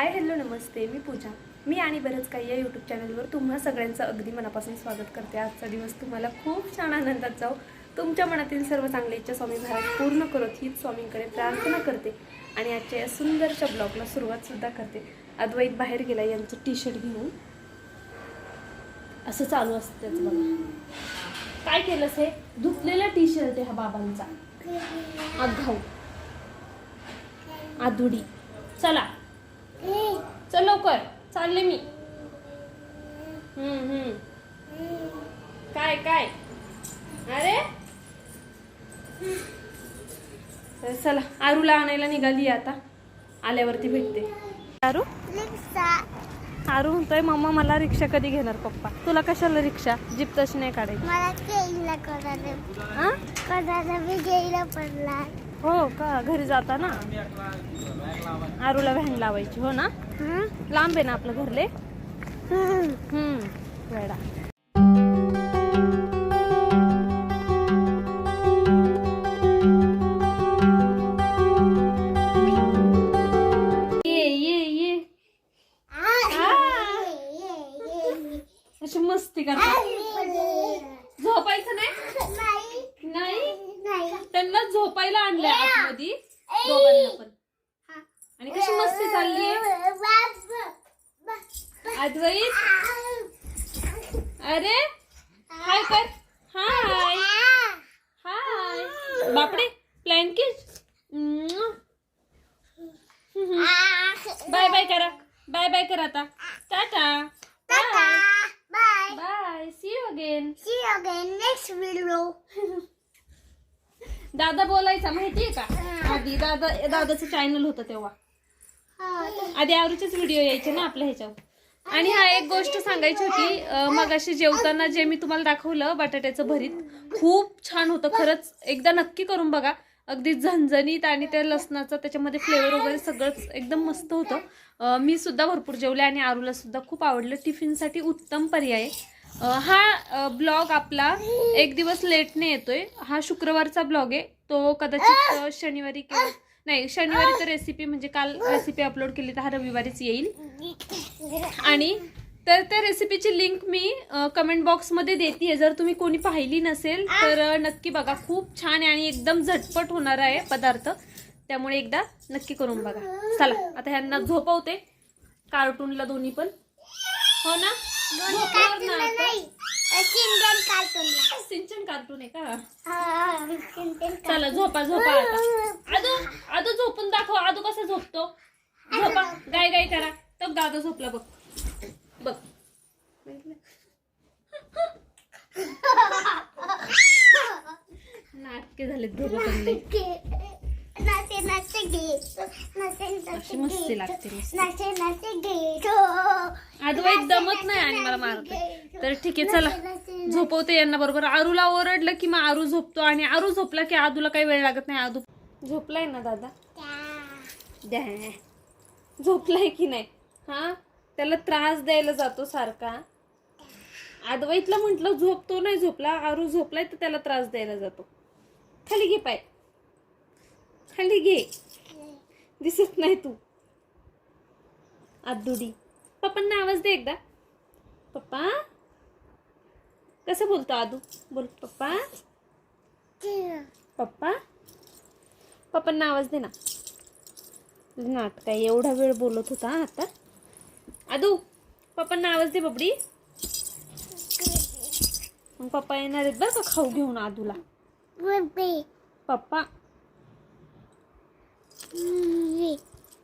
Hi hello नमस्ते. मी पूजा. मी आणि बरंच काही या यूट्यूब चॅनलवर तुम्हा सगळ्यांचं अगदी मनापासून स्वागत करते. आजचा दिवस तुम्हाला खूप छान आनंदात जाऊ तुमच्या मनातील सर्व चांगल्या इच्छा स्वामी महाराज पूर्ण करत हीच स्वामींकडे प्रार्थना करते आणि आजच्या या सुंदरशा ब्लॉगला सुरुवात सुद्धा करते. अद्वैत बाहेर गेला यांचं टी शर्ट घेऊन. असं चालू असतं त्याचं बघा. काय केलंस हे धुतलेला टी शर्ट आहे हा बाबांचा. आघाऊ आधुडी चला. चल लवकर. चालले मी. हम्म हम्म. काय काय? अरे? चला आरूला आणायला निघाली आता. आल्यावरती भेटते. आरू? आरू म्हणतोय मम्मा मला रिक्षा कधी घेणार पप्पा? तुला कशाला रिक्षा? जीप तशी नाही काढायची. मला हा पडला हो का? घरी जाता ना आरूला व्हॅन लावायची हो ना? लांब आहे ना आपलं घरले? हम्म वेडा. ये ये ये. अशी मस्ती झोपायचं नाही? त्यांना झोपायला आणलंय आतमध्ये. दोघांना पण. आणि कशी मस्ती चालली अद्वैत अरे हाय कर. हाय. हाय. बापडे प्लँकिश बाय बाय करा. बाय बाय करा आता. Tata. Bye. Bye. See you again next video दादा बोलायचा माहितीये का? आधी दादा दादाचं चॅनल होतं तेव्हा. आधी आवरूचेच व्हिडिओ यायचे ना आपल्या ह्याच्यावर. आणि हा एक गोष्ट सांगायची होती मग अशी जेवताना जे मी तुम्हाला दाखवलं बटाट्याचं भरीत खूप छान होतं. खरंच एकदा नक्की करून बघा. अगदी झणझणीत आणि त्या लसणाचं त्याच्यामध्ये फ्लेवर वगैरे सगळंच एकदम मस्त होतं. मी सुद्धा भरपूर जेवले आणि आरूला सुद्धा खूप आवडलं. टिफिनसाठी उत्तम पर्याय आहे. हा ब्लॉग आपला एक दिवस लेटने येतोय. हा शुक्रवारचा ब्लॉग आहे. तो कदाचित शनिवारी किंवा नाही शनिवारी तर रेसिपी म्हणजे काल रेसिपी अपलोड केली तर हा रविवारीच येईल. आणि तर त्या रेसिपीची लिंक मी कमेंट बॉक्समध्ये देते जर तुम्ही कोणी पाहिली नसेल तर नक्की बघा. खूप छान आहे आणि एकदम झटपट होणार आहे पदार्थ. त्यामुळे एकदा नक्की करून बघा. चला आता ह्यांना झोपवते. कार्टूनला दोन्ही पण. हो ना? झोपणार ना आता? चिंटन कार्टूनला सिंचन कार्टून आहे का? हा, चला झोपा झोपा आता. आदू आदू झोपून दाखव. आदू कसा झोपतो? झोपा. गाय गाय करा. तर दादा झोपला बघ. बघ. नाटके झालेत दोघं पण लई. नाचे नाचे गे नाचे अशी नाचे मस्ती गे लागते मस्त. नाचे नाचे गे आदू दमत नाही आणि मला मारते तर ठीक आहे चला. झोपवते यांना बरोबर. आरूला ओरडलं की मग आरू झोपतो आणि आरू झोपला की आदूला काही वेळ लागत नाही. आदू झोपलाय ना दादा? द्या. झोपलाय की नाही? हा? त्याला त्रास द्यायला जातो सारखा. अद्वैतला म्हटलं झोपतो नाही झोपला. आरू झोपलाय तर त्याला त्रास द्यायला जातो. खाली घे पाय. खाली घे. दिसत नाही तू. आदुडी. पप्पांना आवाज दे एकदा. पप्पा? कसं बोलतो आदू? बोल पप्पा. पप्पा? पप्पांना आवाज दे ना. नाटक एवढा वेळ बोलत होता आता. आदू पप्पांना आवाज दे बबडी. मग पप्पा येणार आहेत बरं का खाऊ घेऊन आदूला. पप्पा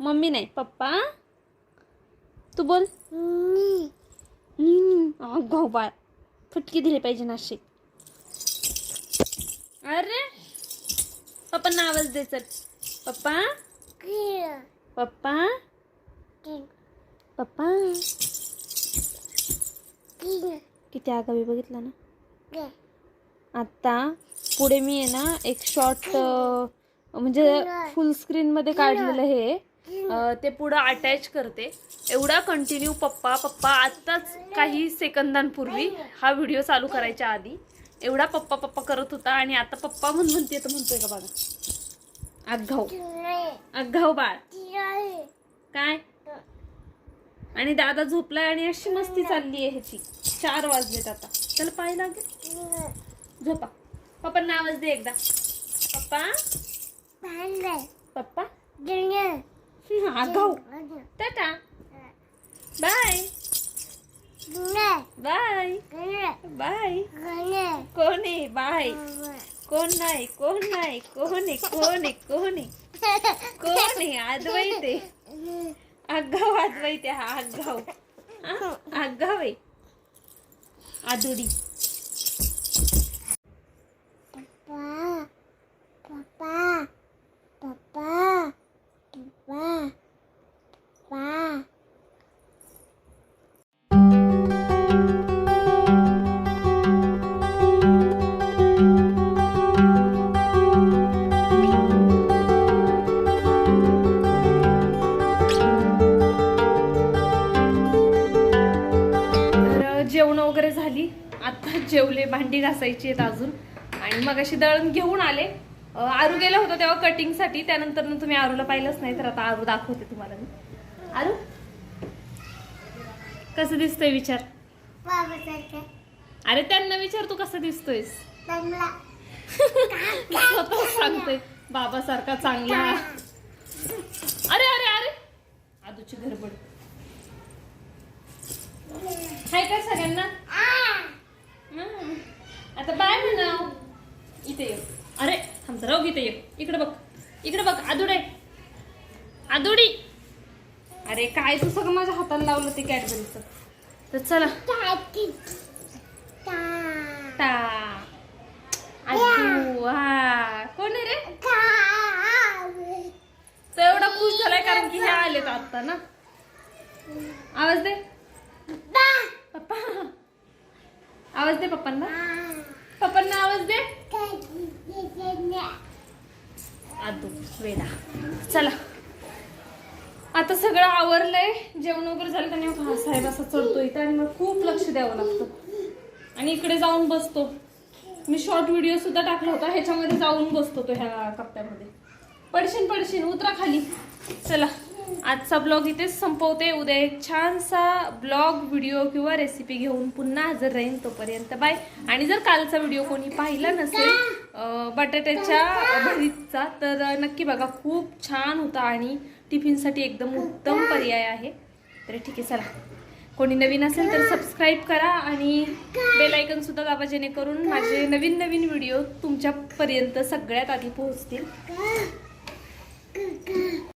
मम्मी नाही पप्पा. तू बोल. गाव बाळ फटकी दिली पाहिजे नाशिक. अरे पप्पांना आवाज दे चल. पप्पा. पप्पा. पप्पा. किती आगावी बघितलं ना. आता पुढे मी आहे ना एक शॉर्ट म्हणजे फुल स्क्रीन मध्ये काढलेलं हे. ते पुढं अटॅच करते. एवढा कंटिन्यू पप्पा पप्पा आत्ताच काही सेकंदांपूर्वी हा व्हिडिओ चालू करायच्या आधी एवढा पप्पा पप्पा करत होता आणि आता पप्पा म्हणून म्हणते तर म्हणतोय का बघा? आघाव आघाव बाळ. काय? आणि दादा झोपलाय आणि अशी मस्ती चालली आहे ह्याची. चार वाजलेत आता. त्याला पाय लागेल? झोपा. पप्पांना आवाज दे एकदा. पप्पा पप्पा आगाऊ टाटा बाय बाय बाय कोण आहे बाय कोण नाही कोण नाही कोण आहे कोण आहे कोण आहे कोण आहे अद्वैत आहे आगाव अद्वैत आहे हा आगाव तर जेवण वगैरे झाली. आता जेवले भांडी घासायची आहेत अजून. आणि मग अशी दळण घेऊन आले. आरू गेला होता तेव्हा कटिंगसाठी त्यानंतर तुम्ही आरूला पाहिलंच नाही तर आता आरू दाखवते तुम्हाला मी. आरू? कसं दिसतोय विचार? अरे त्यांना विचार तू कसं दिसतोयस? स्वतः सांगतोय. बाबासारखा चांगला. अरे अरे अरे आदूची गडबड हाय का सगळ्यांना हं. आता बाय म्हणाव इथे ये अरे थांब राहू इथे ये इकडे बघ इकडे बघ आदुडे आदुडी अरे काय तू सगळं माझ्या हाताला लावलं ते कॅडबरीचं. तर चला. टा. आदू हा. कोण आहे रे? तो एवढा खुश झालाय कारण की हे आलेत आता ना. आवाज दे. पप्पा. आवाज दे पप्पांना. पप्पांना आवाज दे. आदू वेडा. चला. आता सगळं आवरलंय. जेवण वगैरे झालं का नाही? हा साहेब असा चढतो इथं आणि मग खूप लक्ष द्यावं लागतं. आणि इकडे जाऊन बसतो. मी शॉर्ट व्हिडिओ सुद्धा टाकला होता. ह्याच्यामध्ये जाऊन बसतो तो ह्या कप्प्यामध्ये. पडशीन पडशीन उतरा खाली. चला. आजचा ब्लॉग इथेच संपवते. उद्या एक छानसा ब्लॉग व्हिडिओ किंवा रेसिपी घेऊन पुन्हा हजर राहीन तोपर्यंत. बाय आणि जर कालचा व्हिडिओ कोणी पाहिला नसेल बटाट्याच्या भरीतचा तर नक्की बघा. खूप छान होता आणि टिफिनसाठी एकदम उत्तम पर्याय आहे. तर ठीक आहे चला. कोणी नवीन असेल तर सबस्क्राईब करा आणि बेल आयकन सुद्धा दाबा जेणेकरून माझे नवीन नवीन व्हिडिओ तुमच्यापर्यंत सगळ्यात आधी पोहोचतील.